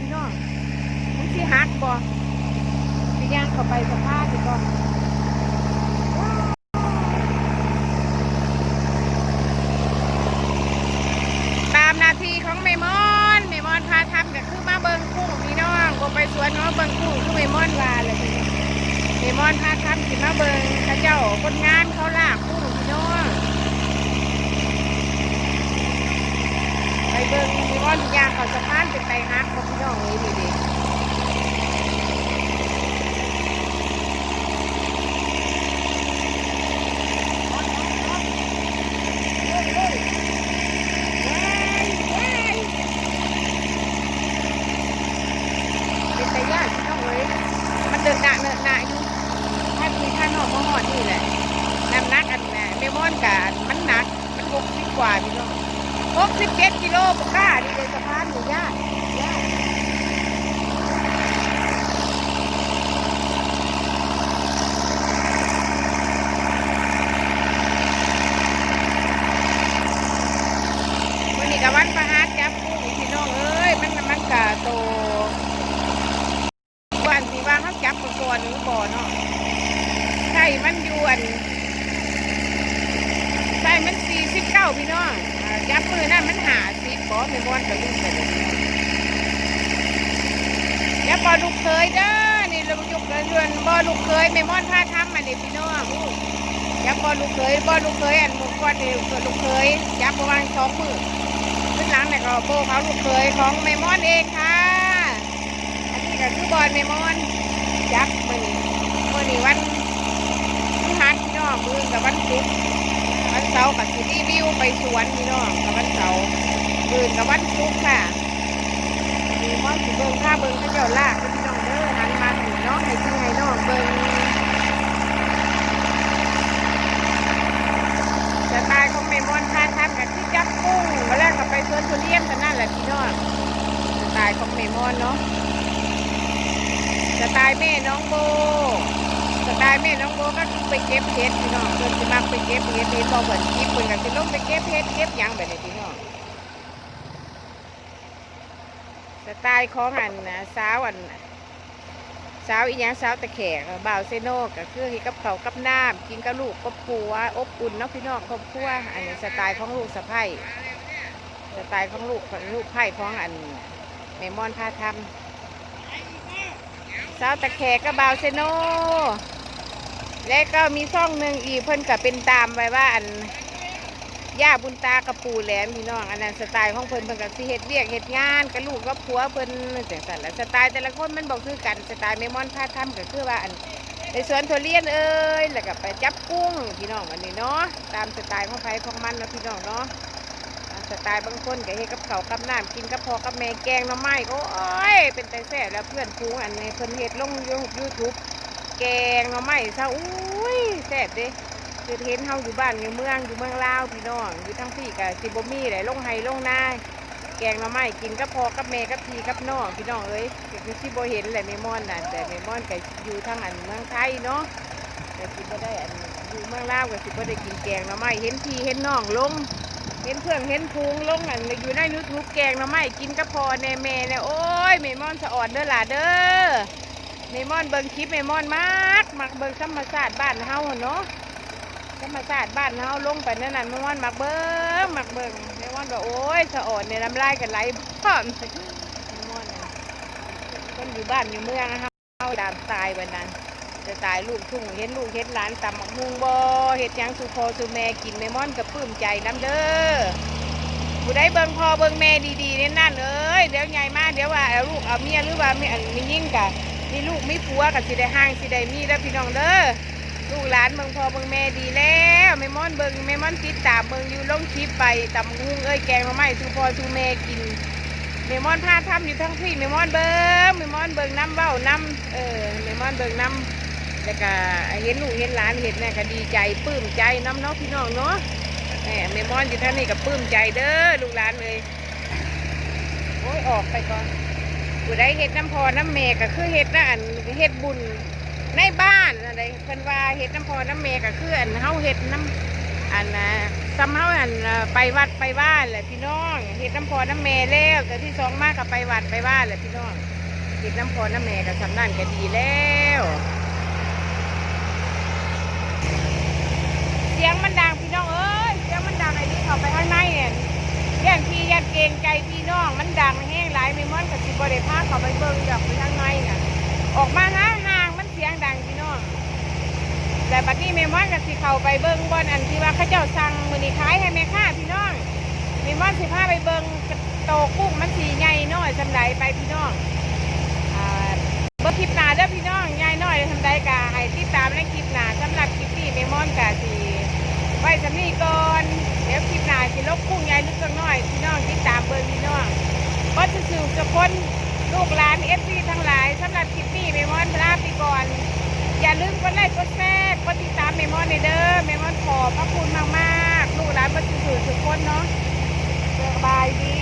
พี่น้องมันสิหักบ่พี่ย่างเข้าไปสะพาพี่ก่อนตามนาทีของแม่มอนแม่มอนพาทำก็คือมาเบิ่งกุ้งพี่น้องบ่ไปสวนเนาะเบิ่งกุ้งคือแม่มอนว่าเลยเดมอนพาทำสิมาเบิงเข้าเจ้าคนงานเขาลากผู้พี่น้องไปเบิงเดม อนยางเขาสะพานเป็นไตฮักของพี่น้องนี่ดีดีเป็นไตย่างพี่น้องเลยมันเดินหนาเนินหนาอยู่ถ้ามีท่านหอมมหอดนี่แหละน้ำหนักอันน่เมมอนกับมันหนัก มันหกสิบกว่าพี่น สิบเจ็ดกิโลปกล้าดีเลยสะพานหนูยากยากวันนี้กับวันประหารจับกุ้งพี่น้องเอ้ยมันมันกะโตวันที่ว่าเขาจับก่อนหรือก่อนเนาะใช่มันยวนใช่มันสี่สิบเก้าพี่น้อง จับมือนั่นมันหาสิบปอไม่บอนกับลูกไปเลยอย่าบอลูกเคยเด้อนี่เรายกเรือนบอลูกเคยไม่มอนผ้าทำมาเนี่พี่น้องอย่าบอลูกเคยบอลูกเคยอันมุกก้อนเดียวลูกเคยจับประมาณสองมือขึ้นหลังเนี่ยก็โบเขาลูกเคยของเมมอนเองค่ะอันนี้ก็คือบอลเมมอนจับมือมือนี้วันพี่ฮัทพี่น้องมือกับวันศุกร์าร์กับสิรีวิวไปสวนพี่น้องกับวันเสาร์มือกับวันศุกร์ค่ะมีมอนสิเบิ้งค่าเบิ้งเขาเจ้าลากพี่น้องเด้อหันมาถึงน้องให้พี่ให้น้องเบิ้งสไตล์ของเมมอนพาทำกับที่จับกุ้งมาแรกกับไปสวนทุเรียนกันนั่นแหละพี่น้องสไตล์ของเมมอนเนาะสไตล์แม่น้องโบ สไตล์แม่น้องโบก็ไปเก็บเห็ดพี่น้องเพิ่นสิมักไปเก็บเห็ดเห็ดบ่เพิ่นกินเพิ่นก็สิลงไปเก็บเห็ดเก็บหยังแบบนี้พี่น้องสไตล์ของอันนะสาวอันสาวอีหยังสาวตะแขกบ่าวเซโนก็คือเฮ็ดกับเขากับน้ำกินกับลูกกับผัวอบอุ่นเนาะพี่น้องครอบครัวอันนี้สไตล์ของลูกสะใภ้สไตล์ของลูกลูกไผ่ของอันแม่มอนพาทำสาวตะแขกกับบาวเซโน และก็มีช่องหนึ่งอีกเพิ่นก็เป็นตามไว้ว่าอันย่าบุญตากับปู่แหลมพี่น้องอันนั้นสไตล์ของเพิ่นเพิ่นก็สิเฮ็ดเวียกเฮ็ดงานกับลูกกับผัวเพิ่นจังซั่นและสไตล์แต่ละคนมันบอกคือกันสไตล์เมมอนพาทำก็คือว่าอันในสวนทุเรียนเอ้ยแล้วก็ไปจับกุ้งพี่น้องอันนี้เนาะตามสไตล์ของไผของมันเนาะพี่น้องเนาะสไตล์บางคนก็เฮ็ดกับข้ากับน้ำกินกับพอกับแม่แกงน่อไม้ก็โอ้ยเป็นแต่แซ่บแล้วเพื่อนฟูงอันนี้เพิ่นเฮ็ดลงยูทูบ แกงหน่อไม้ซะอุ้ยแซ่บเด้คือเห็นเฮาอยู่บ้านอยู่เมืองอยู่เมืองลาวพี่น้องอยู่ทั้งพี่กับสิบ่มีแหลลงไห้ลงนาแกงหน่อไม้กินกับพ่อกับแม่กับพีกับน้องพี่น้องเอ้ยคือสิบเห็นแหละเมมอนน่ะแต่เมมอนก็อยู่ทางอันเมืองไทยเนาะแต่สิบ่ได้อันอยู่เมืองลาวก็สิบ่ได้กินแกงหน่อไม้เห็นพีเห็นน้องลงเห็นเพื่อนเห็นพุงลงอันอยู่ในยูทูบแกงหน่อไม้กินกับพ่อแน่แม่เนี่ยโอ้ยเมมอนสะอ่อนเด้อหล่ะเด้อ เมมอนเบิงคลิปเมมอนมากมักเบิงธรรมชาติบ้านเฮาเนาะธรรมชาติบ้านเฮาลงไปนั่นน่ะเมมอนมักเบิงมักเบิงเมมอนบอกโอ้ยสะอ่อนเนี่ยน้ำลายกันไหลพร้อมเมมอนน่ะคนอยู่บ้านอยู่เมืองนะเฮาเฮาตามตายวันนั้น จะตายลูกทุ่งเห็นลูกเห็นหลานตำหมักมุงบ่เฮ็ดยังสุพอสุแม่กินเมมอนก็ปลื้มใจน้ำเด้อผู้ใดเบิงพอเบิงแม่ดีๆเนี่ยนั่นเอ้ยเดี๋ยวใหญ่มาเดี๋ยวว่าเอาลูกเอาเมียหรือว่ามีอันมียิ่งกะ มีลูกมีผัวกับสิได้ห้างสิได้มีแล้วพี่น้องเด้อลูกหลานเมืองพ่อเมืองแม่ดีแล้วแม่ม่อนเบิงแม่ม่อนติดตามเมืองอยู่ลงคลิปไปตำหุงเอ้ยแกงมาไม่สูพ่อสูแม่กินแม่ม่อนพาทำอยู่ทั้งพี่แม่ม่อนเบิงแม่ม่อนเบิงน้ำเบ้าน้ำเออแม่ม่อนเบิงน้ำแล้วก็เห็นลูกเห็นหลานเห็นแม่ยก็ดีใจปลื้มใจน้ำเนาะพี่น้องเนาะแหมแม่ม่อนอยู่ท่างนี้ก็ปลื้มใจเด้อลูกหลานเลยโอ้ยออกไปก่อน ผู้ใดเฮ็ดน้ำพอน้ำเมก็คือเฮ็ดนะอันเฮ็ดบุญในบ้านอะไรเพิ่นว่าเฮ็ดน้ำพอน้ำเมก็คืออันเฮาเฮ็ดน้ำอันนะซ้ำเฮาอันน่ะไปวัดไปบ้านแหละพี่น้องเฮ็ดน้ำพอน้ำเมแล้วแต่ที่สองมากก็ไปวัดไปบ้านแหละพี่น้องเฮ็ดน้ำพอน้ำเมก็สำนั่นก็ดีแล้วเสียงมันดัง กรงใจพี่น้องมันดังแห้งหลายไม่ม่อนกับสิบริภาเข้าไปเบิ่งดอกไปข้างในน่ะ ออกมาห่างห่างมันเสียงดังพี่น้องแต่บัดนี้แม่ม่อนกับสิเข้าไปเบิ่งบอนอันที่ว่าเขาเจ้าสั่งมือนี้ขายให้แม่ค้าพี่น้องแม่ม่อนสิพาไปเบิ่งโตกุ้งมันสีใหญ่น้อยสำใดไปพี่น้องเบิ่งคลิปหน้าเด้อพี่น้องใหญ่น้อยสำใดกะให้ติดตามในคลิปหน้าสำหรับคลิปนี้แม่ม่อนกะสิไว้สำนีก่อน สิลบกุ้งใหญ่ลึกสักหน่อยพี่น้องที่ตามเบอร์พี่น้องก็จะสู่สคนลูกหลานเอฟซีทั้งหลายสำหรับคลิปนี้เมมอนลาไปก่อน อย่าลืมกดไลค์กดแชร์กดติดตามเมมอนในเด้อเมมอนขอบพระคุณมากๆ ลูกหลานก็จะสู่สุกคนเนาะสบายดี